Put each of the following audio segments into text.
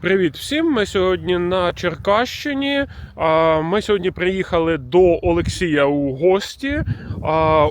Привіт всім! Ми сьогодні на Черкащині. Ми сьогодні приїхали до Олексія у гості.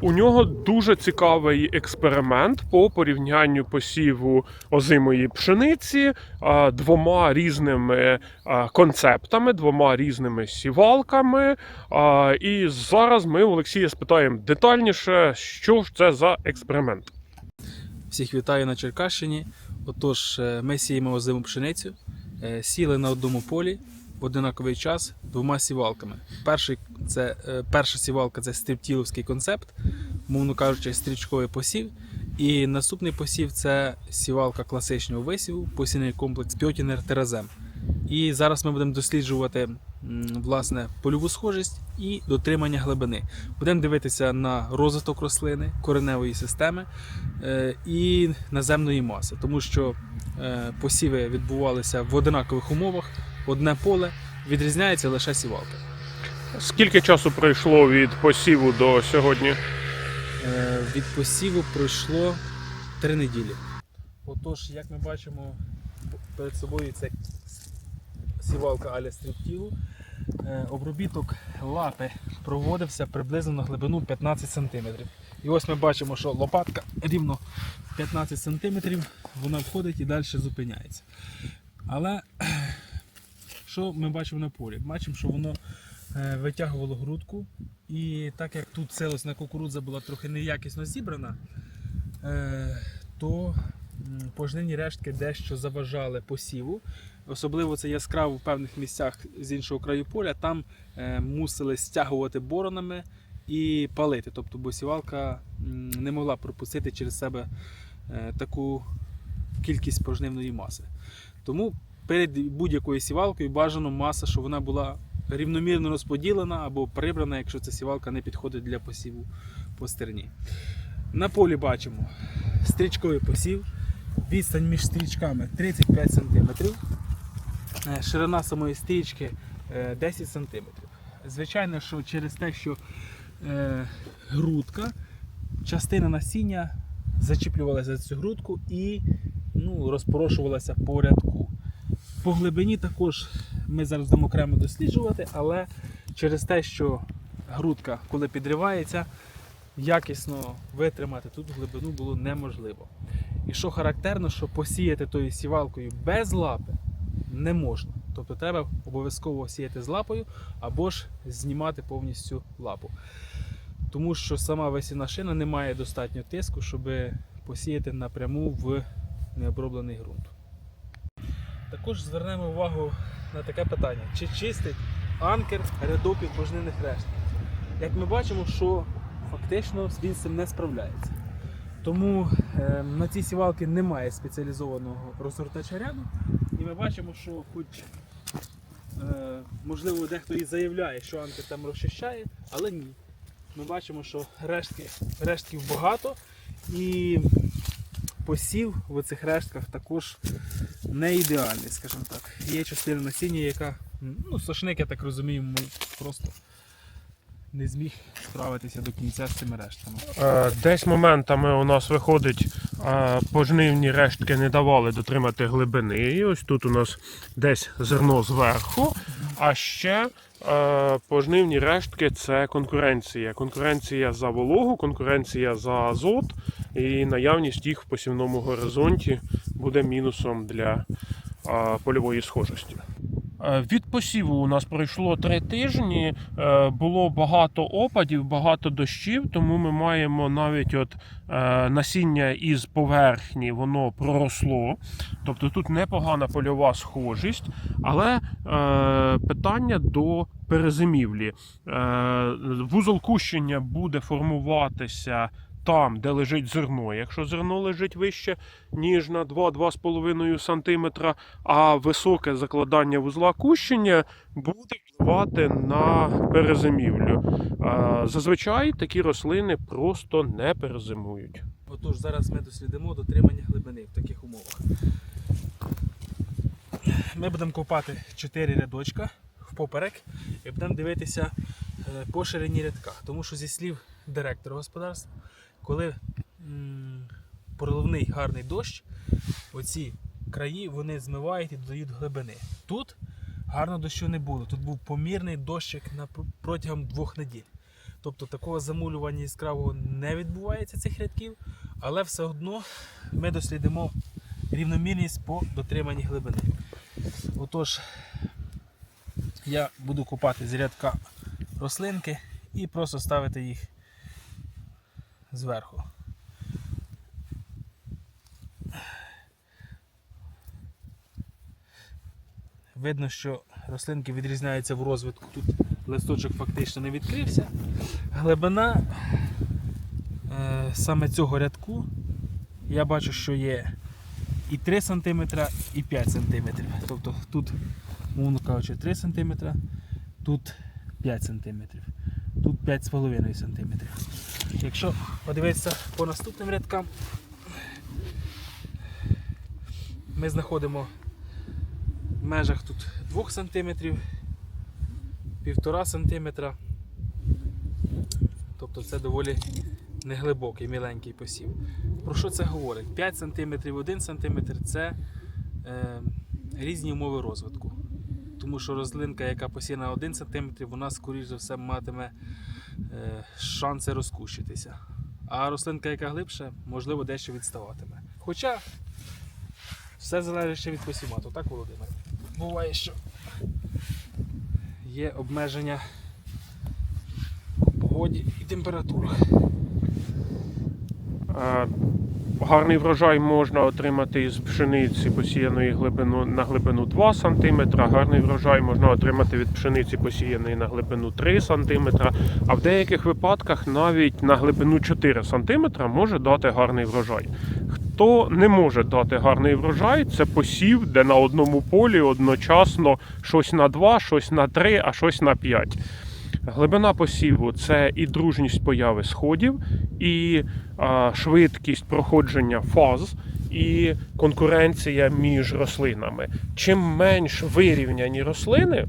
У нього дуже цікавий експеримент по порівнянню посіву озимої пшениці двома різними концептами, двома різними сівалками. І зараз ми у Олексія спитаємо детальніше, що ж це за експеримент. Всіх вітаю на Черкащині. Отож, е, ми сіємо озиму пшеницю. Е, Сіли на одному полі в одинаковий час двома сівалками. Перший, це, е, перша сівалка це стріптіловський концепт, мовно кажучи, стрічковий посів. І наступний посів це сівалка класичного висіву, посівний комплекс Пьотінер Теразем. І зараз ми будемо досліджувати власне польову схожість і дотримання глибини. Будемо дивитися на розвиток рослини, кореневої системи е, і наземної маси, тому що е, посіви відбувалися в одинакових умовах, одне поле, відрізняється лише сівалка. Скільки часу пройшло від посіву до сьогодні? Е, Від посіву пройшло три неділі. Отож, як ми бачимо перед собою це сівалка Аля Стріптілу. Е, Обробіток лапи проводився приблизно на глибину 15 см. І ось ми бачимо, що лопатка рівно 15 см, вона входить і далі зупиняється. Але що ми бачимо на полі? Бачимо, що воно е, витягувало грудку. І так як тут силосна кукурудза була трохи неякісно зібрана, е, то м, пожнивні рештки дещо заважали посіву. Особливо це яскраво в певних місцях з іншого краю поля. Там е, мусили стягувати боронами і палити. Тобто босівалка не могла пропустити через себе е, таку кількість пожнивної маси. Тому перед будь-якою сівалкою бажано маса, щоб вона була рівномірно розподілена або прибрана, якщо ця сівалка не підходить для посіву по стерні. На полі бачимо стрічковий посів, відстань між стрічками 35 см, ширина самої стрічки е, 10 см. Звичайно, що через те, що е, грудка, частина насіння зачіплювалася за цю грудку і ну, розпорошувалася по рядку. По глибині також ми зараз будемо окремо досліджувати, але через те, що грудка, коли підривається, якісно витримати тут глибину було неможливо. І що характерно, що посіяти тою сівалкою без лапи не можна. Тобто треба обов'язково сіяти з лапою або ж знімати повністю лапу. Тому що сама весільна шина не має достатньо тиску, щоб посіяти напряму в необроблений ґрунт. Також звернемо увагу на таке питання: чи чистить анкер рядок від пожнивних решт? Як ми бачимо, що фактично він з цим не справляється. Тому е, на цій сівалці немає спеціалізованого розгортача ряду, ми бачимо, що хоч е, можливо дехто і заявляє, що анкер там розчищає, але ні. Ми бачимо, що рештки, рештків багато і посів в цих рештках також не ідеальний, скажімо так. Є частина насіння, яка, ну, сошник, я так розумію, просто не зміг справитися до кінця з цими рештками. Е, Десь моментами у нас виходить, е, пожнивні рештки не давали дотримати глибини. І ось тут у нас десь зерно зверху. А ще е, пожнивні рештки це конкуренція. Конкуренція за вологу, конкуренція за азот. І наявність їх в посівному горизонті буде мінусом для польової схожості. Е, Від посіву у нас пройшло три тижні. Е, Було багато опадів, багато дощів, тому ми маємо навіть от е, насіння із поверхні, воно проросло. Тобто тут непогана польова схожість, але питання до перезимівлі. Вузол кущення буде формуватися. Там, де лежить зерно. Якщо зерно лежить вище, ніж на 2-2,5 см, а високе закладання вузла кущення буде впливати на перезимівлю. Зазвичай такі рослини просто не перезимують. Отож, зараз ми дослідимо дотримання глибини в таких умовах. Ми будемо копати 4 рядочка впоперек і будемо дивитися е, по ширині рядка. Тому що зі слів директора господарства, коли проливний гарний дощ, оці краї вони змивають і додають глибини. Тут гарно дощу не було. Тут був помірний дощик протягом двох неділь. Тобто такого замулювання яскравого не відбувається цих рядків, але все одно ми дослідимо рівномірність по дотриманні глибини. Отож, я буду копати з рядка рослинки і просто ставити їх зверху. Видно, що рослинки відрізняються в розвитку. Тут листочок фактично не відкрився. Глибина е, саме цього рядку я бачу, що є і 3 см, і 5 см. Тобто тут, мовно кажучи, 3 см, тут 5 см, тут 5,5 см. Якщо подивитися по наступним рядкам, ми знаходимо в межах тут 2 см, 1,5 см. Тобто це доволі неглибокий, міленький посів. Про що це говорить? 5 см, 1 см це е, різні умови розвитку. Тому що рослинка, яка посіяна 1 см, вона, скоріш за все, матиме е, шанси розкущитися. А рослинка, яка глибше, можливо, дещо відставатиме. Хоча все залежить ще від посівату, так, Володимир? Буває, що є обмеження по погоді і температурах. Гарний врожай можна отримати із пшениці посіяної глибину, на глибину 2 см. Гарний врожай можна отримати від пшениці посіяної на глибину 3 см. А в деяких випадках навіть на глибину 4 см може дати гарний врожай. Хто не може дати гарний врожай, це посів, де на одному полі одночасно щось на 2, щось на 3, а щось на 5. Глибина посіву це і дружність появи сходів, і швидкість проходження фаз, і конкуренція між рослинами. Чим менш вирівняні рослини,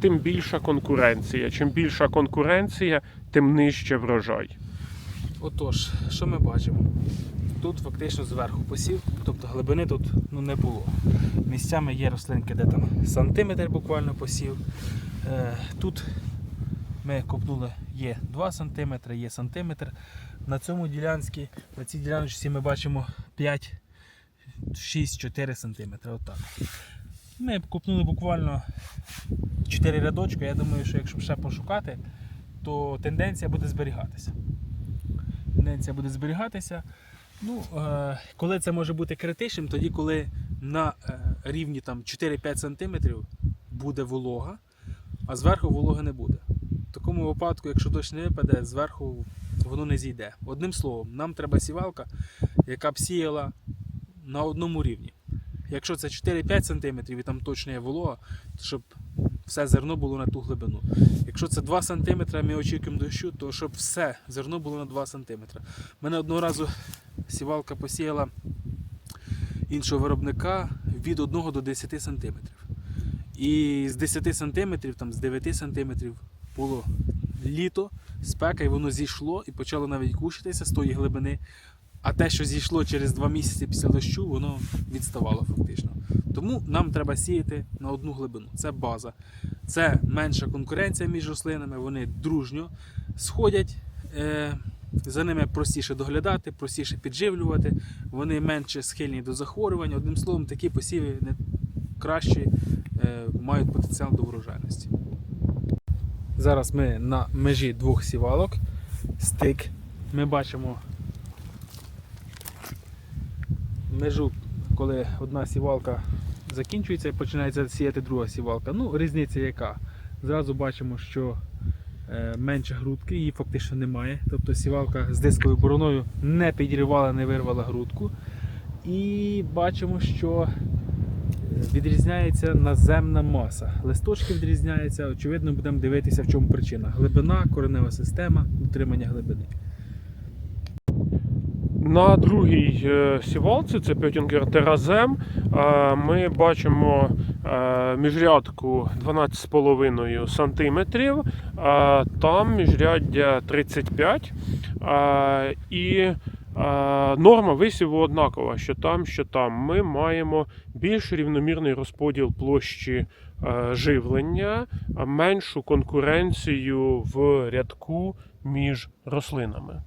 тим більша конкуренція. Чим більша конкуренція, тим нижче врожай. Отож, що ми бачимо? Тут фактично зверху посів, тобто глибини тут ну, не було. Місцями є рослинки, де там сантиметр буквально посів. Е, тут ми копнули є 2 см, є сантиметр. На цьому ділянці, на цій діляночці ми бачимо 5, 6, 4 см. Отак. Ми копнули буквально 4 рядочки. Я думаю, що якщо ще пошукати, то тенденція буде зберігатися тенденція буде зберігатися. Ну, е, коли це може бути критичним, тоді коли на е, рівні там 4-5 см буде волога, а зверху вологи не буде. Такому випадку, якщо дощ не випаде, зверху воно не зійде. Одним словом, нам треба сівалка, яка б сіяла на одному рівні. Якщо це 4-5 см і там точно є волога, то щоб все зерно було на ту глибину. Якщо це 2 см, ми очікуємо дощу, то щоб все зерно було на 2 см. Мене одного разу сівалка посіяла іншого виробника від 1 до 10 см. І з 10 см, там, з 9 см було літо, спека, і воно зійшло і почало навіть кущитися з тої глибини. А те, що зійшло через 2 місяці після дощу, воно відставало фактично. Тому нам треба сіяти на одну глибину. Це база. Це менша конкуренція між рослинами, вони дружньо сходять. Е, за ними простіше доглядати, простіше підживлювати, вони менше схильні до захворювань. Одним словом, такі посіви не кращі е, мають потенціал до врожайності. Зараз ми на межі двох сівалок. Стик. Ми бачимо межу, коли одна сівалка закінчується і починається сіяти друга сівалка. Ну, різниця яка? Зразу бачимо, що е, менше грудки, її фактично немає. Тобто сівалка з дисковою бороною не підірвала, не вирвала грудку. І бачимо, що відрізняється наземна маса. Листочки відрізняються, очевидно, будемо дивитися, в чому причина. Глибина, коренева система, утримання глибини. На другій е, сівалці, це Пьотінгер Теразем, е, ми бачимо е, міжрядку 12,5 см, там міжряддя 35 е, і е, норма висіву однакова, що там, що там. Ми маємо більш рівномірний розподіл площі е, живлення, меншу конкуренцію в рядку між рослинами.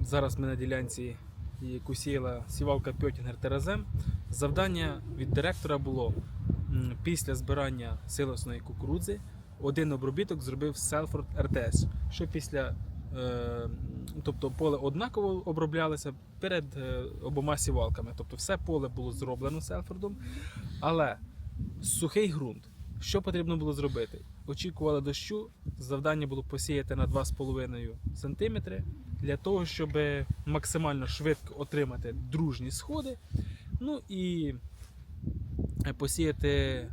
Зараз ми на ділянці, яку сіяла сівалка Пьотінгер Терезем. Завдання від директора було після збирання силосної кукурудзи один обробіток зробив Селфорд РТС, що після, тобто поле однаково оброблялося перед е, обома сівалками. Тобто все поле було зроблено Селфордом, але сухий ґрунт. Що потрібно було зробити? Очікували дощу, завдання було посіяти на 2,5 см для того, щоб максимально швидко отримати дружні сходи. Ну і е, посіяти е,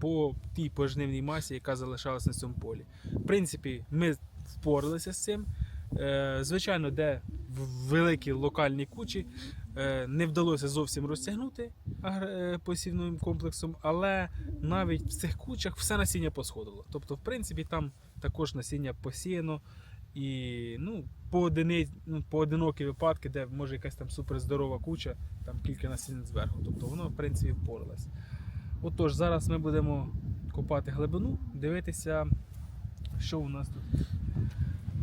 по тій пожнивній масі, яка залишалась на цьому полі. В принципі, ми впоралися з цим. Е, Звичайно, де великі локальні кучі е, не вдалося зовсім розтягнути е, посівним комплексом, але навіть в цих кучах все насіння посходило. Тобто, в принципі, там також насіння посіяно. І ну, поодини, ну, поодинокі випадки, де може якась там суперздорова куча, там кілька насіння зверху. Тобто воно, в принципі, впоралось. Отож, зараз ми будемо копати глибину, дивитися, що у нас тут.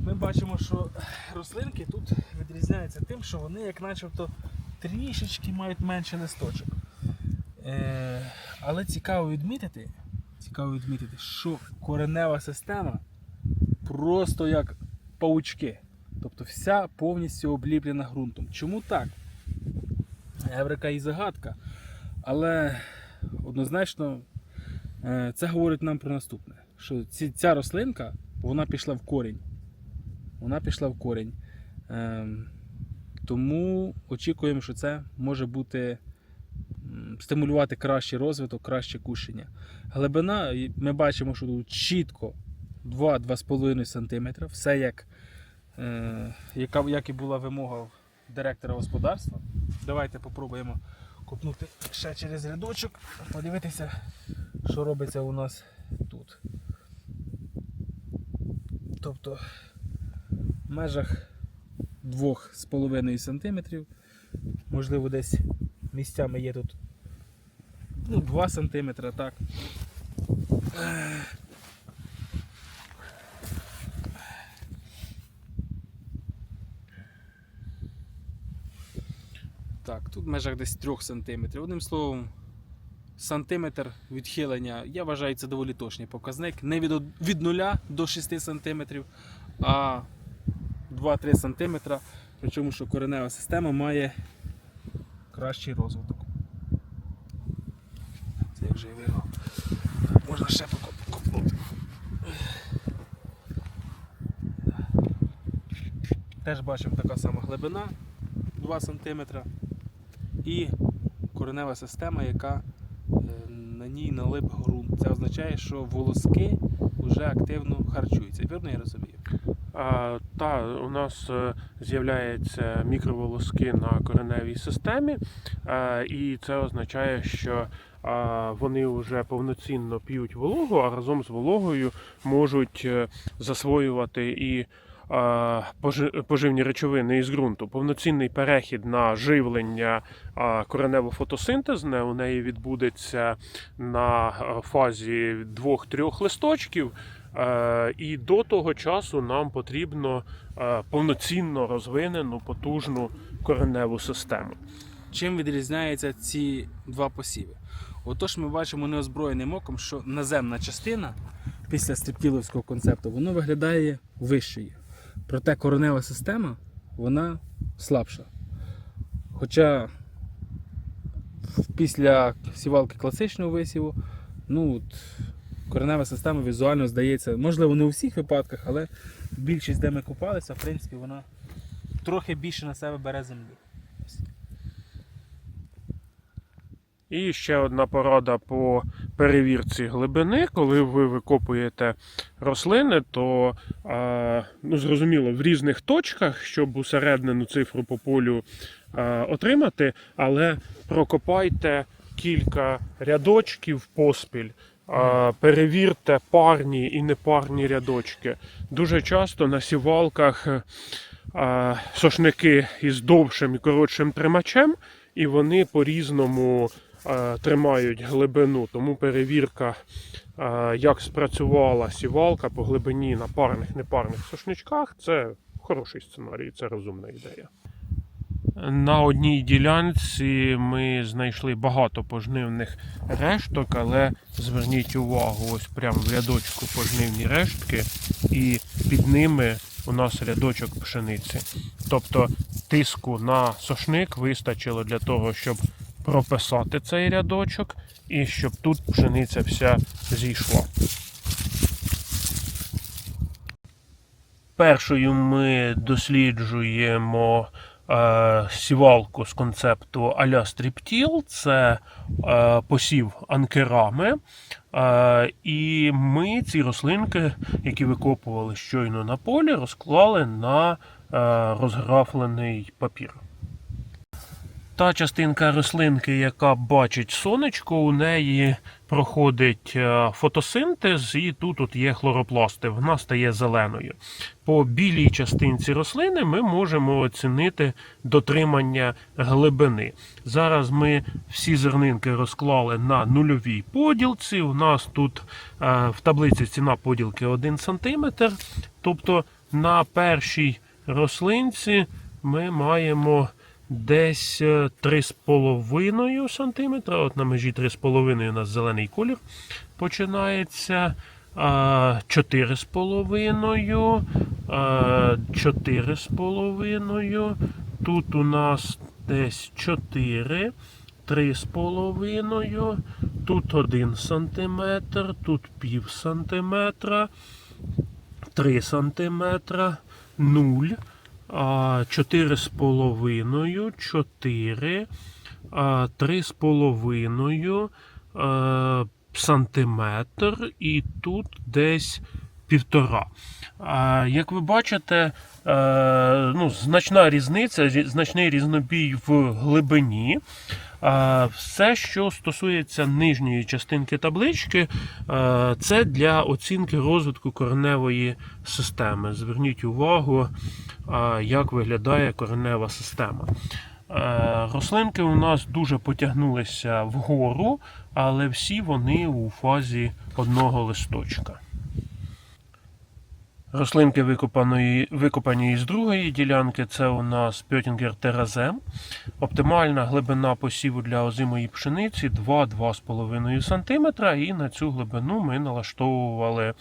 Ми бачимо, що рослинки тут відрізняються тим, що вони, як начебто, трішечки мають менше листочок. Е, але цікаво відмітити, цікаво відмітити, що коренева система просто як паучки. Тобто вся повністю обліплена ґрунтом. Чому так? Еврика і загадка. Але однозначно е, це говорить нам про наступне: що ця рослинка вона пішла в корінь. Вона пішла в корінь. Ем, Тому очікуємо, що це може бути стимулювати кращий розвиток, краще кушення. Глибина, ми бачимо, що тут чітко 2-2,5 см. Все як, е, яка, як і була вимога директора господарства. Давайте попробуємо копнути ще через рядочок, подивитися, що робиться у нас тут. Тобто в межах 2,5 см. Можливо, десь місцями є тут ну, 2 см, так. Так, тут в межах десь 3 см. Одним словом, сантиметр відхилення, я вважаю, це доволі точний показник. Не від, від 0 до 6 см, а 2-3 см. Причому, що коренева система має кращий розвиток. Це я вже і виграв. Можна ще покоп- копнути. Теж бачимо така сама глибина 2 см і коренева система, яка е, на ній налип ґрунт. Це означає, що волоски вже активно харчуються. Вірно я розумію? Та, у нас е, з'являються мікроволоски на кореневій системі, е, і це означає, що вони вже повноцінно п'ють вологу, а разом з вологою можуть е, засвоювати і поживні речовини із ґрунту. Повноцінний перехід на живлення коренево-фотосинтезне у неї відбудеться на фазі двох-трьох листочків. Е, І до того часу нам потрібно е, повноцінно розвинену потужну кореневу систему. Чим відрізняються ці два посіви? Отож, ми бачимо неозброєним оком, що наземна частина після стріптіловського концепту воно виглядає вищою. Проте коренева система вона слабша. Хоча після сівалки класичного висіву, ну, от, коренева система візуально здається, можливо, не у всіх випадках, але більшість, де ми купалися, в принципі, вона трохи більше на себе бере землі. І ще одна порада по перевірці глибини. Коли ви викопуєте рослини, то ну, зрозуміло в різних точках, щоб усереднену цифру по полю отримати, але прокопайте кілька рядочків поспіль. Перевірте парні і непарні рядочки. Дуже часто на сівалках е, сошники із довшим і коротшим тримачем, і вони по-різному е, тримають глибину. Тому перевірка, е, як спрацювала сівалка по глибині на парних непарних сошничках, це хороший сценарій, це розумна ідея. На одній ділянці ми знайшли багато пожнивних решток, але зверніть увагу, ось прямо в рядочку пожнивні рештки, і під ними у нас рядочок пшениці. Тобто тиску на сошник вистачило для того, щоб прописати цей рядочок, і щоб тут пшениця вся зійшла. Першою ми досліджуємо сівалку з концепту а-ля стріптіл. Це е, посів анкерами. Е, і ми ці рослинки, які викопували щойно на полі, розклали на е, розграфлений папір. Та частинка рослинки, яка бачить сонечко, у неї проходить е, фотосинтез, і тут от є хлоропласти, вона стає зеленою. По білій частинці рослини ми можемо оцінити дотримання глибини. Зараз ми всі зернинки розклали на нульовій поділці. У нас тут е, в таблиці ціна поділки 1 см. Тобто на першій рослинці ми маємо десь е, 3,5 см. От на межі 3,5 у нас зелений колір починається. А, 4,5, а, 4,5. Тут у нас десь 4, 3,5, тут 1 см, тут пів сантиметра, 3 сантиметра, 0, а, 4,5, 4, три 3,5 половиною сантиметр і тут десь півтора. Як ви бачите, ну, значна різниця, значний різнобій в глибині. Все, що стосується нижньої частинки таблички, е, це для оцінки розвитку кореневої системи. Зверніть увагу, як виглядає коренева система. Е, Рослинки у нас дуже потягнулися вгору, але всі вони у фазі одного листочка. Рослинки викопаної, викопані із другої ділянки. Це у нас Пьотінгер Теразем. Оптимальна глибина посіву для озимої пшениці 2-2,5 см. І на цю глибину ми налаштовували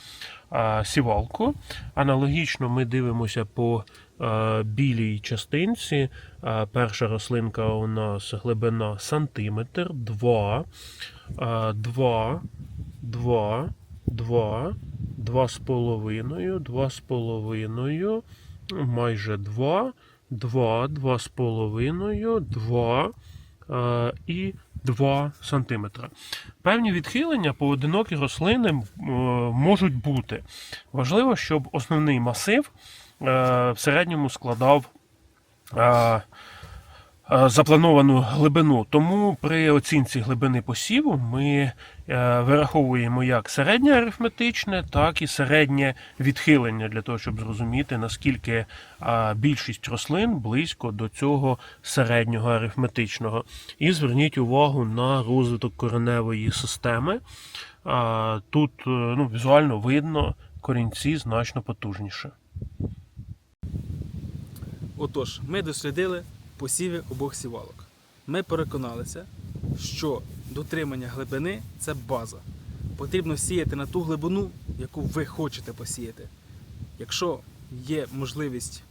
а, сівалку. Аналогічно ми дивимося по а, білій частинці. А, перша рослинка у нас глибина сантиметр, 2, а, 2, 2, 2, Два з половиною, два з половиною, майже два, два, два з половиною, два е, і 2 сантиметра. Певні відхилення поодинокі рослини е, можуть бути. Важливо, щоб основний масив е, в середньому складав. Е, Заплановану глибину. Тому при оцінці глибини посіву ми е, вираховуємо як середнє арифметичне, так і середнє відхилення для того, щоб зрозуміти, наскільки е, більшість рослин близько до цього середнього арифметичного. І зверніть увагу на розвиток кореневої системи. Тут ну, візуально видно корінці значно потужніше. Отож, ми дослідили посіви обох сівалок. Ми переконалися, що дотримання глибини це база. Потрібно сіяти на ту глибину, яку ви хочете посіяти. Якщо є можливість,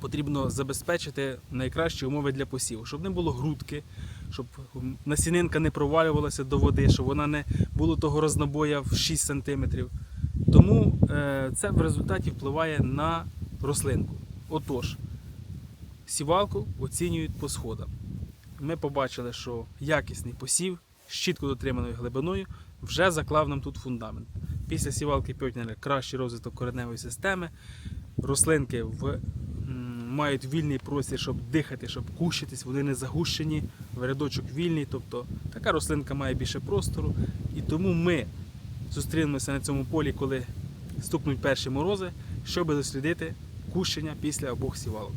потрібно забезпечити найкращі умови для посіву, щоб не було грудки, щоб насінинка не провалювалася до води, щоб вона не було того рознобоя в 6 см. Тому е, це в результаті впливає на рослинку. Отож, сівалку оцінюють по сходам. Ми побачили, що якісний посів з чітко дотриманою глибиною вже заклав нам тут фундамент. Після сівалки Пьотнера кращий розвиток кореневої системи. Рослинки в, мають вільний простір, щоб дихати, щоб кущитись, вони не загущені, рядочок вільний. Тобто така рослинка має більше простору. І тому ми зустрінемося на цьому полі, коли стукнуть перші морози, щоб дослідити кущення після обох сівалок.